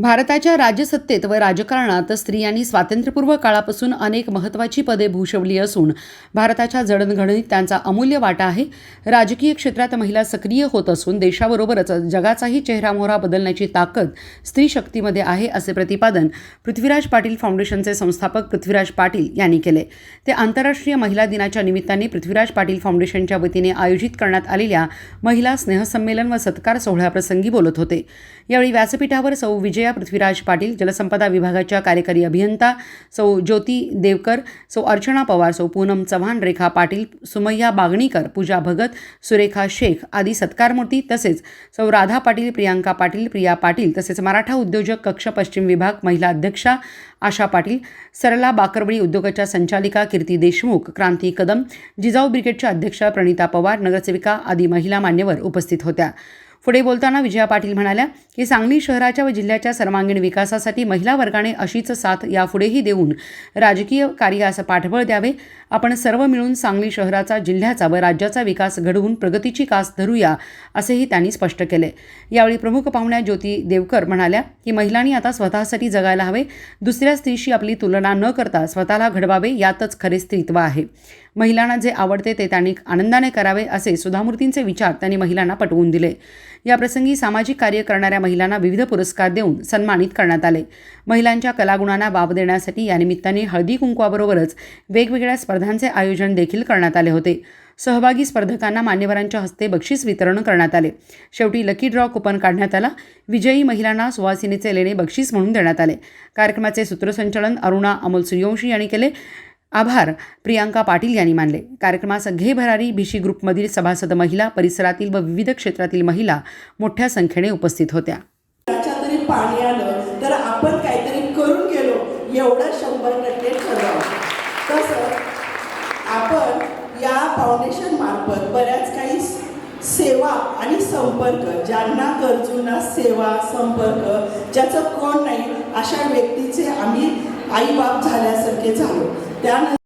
भारताच्या राज्यसत्तेत व राजकारणात स्त्रियांनी स्वातंत्र्यपूर्व काळापासून अनेक महत्त्वाची पदे भूषवली असून भारताच्या जडणघडणीत त्यांचा अमूल्य वाटा आहे. राजकीय क्षेत्रात महिला सक्रिय होत असून देशाबरोबरच जगाचाही चेहरामोहरा बदलण्याची ताकद स्त्री शक्तीमध्ये आहे असे प्रतिपादन पृथ्वीराज पाटील फाउंडेशनचे संस्थापक पृथ्वीराज पाटील यांनी केले. ते आंतरराष्ट्रीय महिला दिनाच्या निमित्ताने पृथ्वीराज पाटील फाउंडेशनच्या वतीने आयोजित करण्यात आलेल्या महिला स्नेहसंमेलन व सत्कार सोहळ्याप्रसंगी बोलत होते. यावेळी व्यासपीठावर सौ विजया पृथ्वीराज पाटील जलसंपदा विभागाच्या कार्यकारी अभियंता सौ ज्योती देवकर सौ अर्चना पवार सौ पूनम चव्हाण रेखा पाटील सुमय्या बागणीकर पूजा भगत सुरेखा शेख आदी सत्कारमूर्ती तसेच सौ राधा पाटील प्रियांका पाटील प्रिया पाटील तसेच मराठा उद्योजक कक्ष पश्चिम विभाग महिला अध्यक्षा आशा पाटील सरला बाकरवडी उद्योगाच्या संचालिका कीर्ती देशमुख क्रांती कदम जिजाऊ ब्रिगेडच्या अध्यक्षा प्रणिता पवार नगरसेविका आदी महिला मान्यवर उपस्थित होत्या. पुढे बोलताना विजया पाटील म्हणाल्या की सांगली शहराच्या व जिल्ह्याच्या सर्वांगीण विकासासाठी महिला वर्गाने अशीच साथ यापुढेही देऊन राजकीय कार्यास पाठबळ द्यावे. आपण सर्व मिळून सांगली शहराचा जिल्ह्याचा व राज्याचा विकास घडवून प्रगतीची कास धरूया असेही त्यांनी स्पष्ट केले. यावेळी प्रमुख पाहुण्या ज्योती देवकर म्हणाल्या की महिलांनी आता स्वतःसाठी जगायला हवे. दुसऱ्या स्त्रीशी आपली तुलना न करता स्वतःला घडवावे यातच खरे स्त्रीत्व आहे. महिलांना जे आवडते ते त्यांनी आनंदाने करावे असे सुधामूर्तींचे विचार त्यांनी महिलांना पटवून दिले. याप्रसंगी सामाजिक कार्य करणाऱ्या महिलांना विविध पुरस्कार देऊन सन्मानित करण्यात आले. महिलांच्या कलागुणांना वाव देण्यासाठी या निमित्ताने हळदी कुंकवाबरोबरच वेगवेगळ्या स्पर्धांचे आयोजन देखील करण्यात आले होते. सहभागी स्पर्धकांना मान्यवरांच्या हस्ते बक्षीस वितरण करण्यात आले. शेवटी लकी ड्रॉ कुपन काढण्यात आला. विजयी महिलांना सुवासिनीचे लेणे बक्षीस म्हणून देण्यात आले. कार्यक्रमाचे सूत्रसंचालन अरुणा अमोल सूर्यवंशी यांनी केले. आभार. प्रियांका पाटील यांनी मानले. कार्यक्रमास घे भरारी भिशी ग्रुपमधील सभासद महिला परिसरातील व विविध क्षेत्रातील महिला मोठ्या संख्येने उपस्थित होत्या. तरी पाणी आलं तर आपण काहीतरी करून गेलो एवढं शंभर टक्के ठरवावं तसं आपण या फाउंडेशन मार्फत बऱ्याच काही सेवा आणि संपर्क ज्यांना गरजूंना सेवा संपर्क ज्याचं कोण नाही अशा व्यक्तीचे आम्ही आईबाप झाल्यासारखे झालो. त्यानंतर